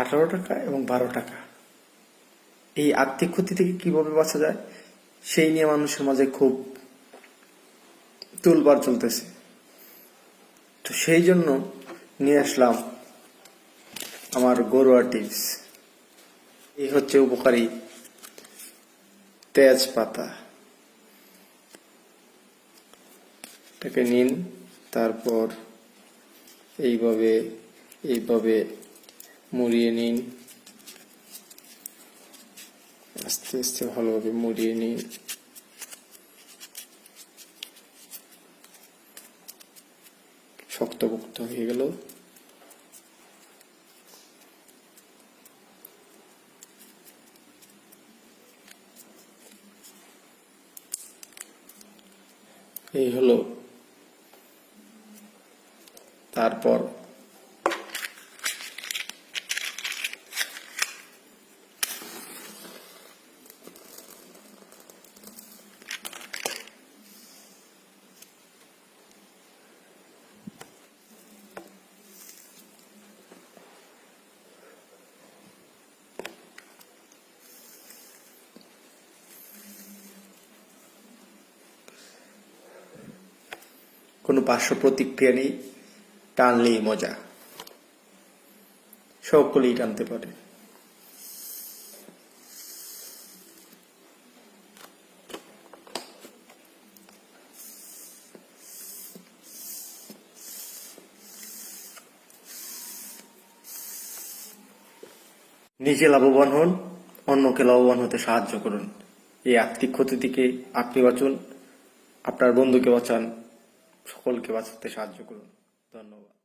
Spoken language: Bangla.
আঠারো টাকা এবং বারো টাকা। এই আর্থিক ক্ষতি থেকে কীভাবে বাঁচা যায়? সেই নিয়ে মানুষের মাঝে খুব তুলবার চলতেছে। তো সেই জন্য নিয়ে আসলাম আমার গরুয়া টিপস। এই হচ্ছে উপকারী তেজপাতা। এটাকে নিন, তারপর এইভাবে এইভাবে মুড়িয়ে নিন। আস্তে আস্তে ভালোভাবে মুড়িয়ে নিন। শক্তপোক্ত হয়ে গেল। এই হলো। তারপর কোনো পার্শ্ব প্রতিক্রিয়া নেই, টানলেই মজা। সকলেই টানতে পারে। নিজে লাভবান হন, অন্যকে লাভবান হতে সাহায্য করুন। এই আর্থিক ক্ষতি থেকে আপনি বাঁচুন, আপনার বন্ধুকে বাঁচান সকলকে বাঁচাতে সাহায্য করুন। ধন্যবাদ।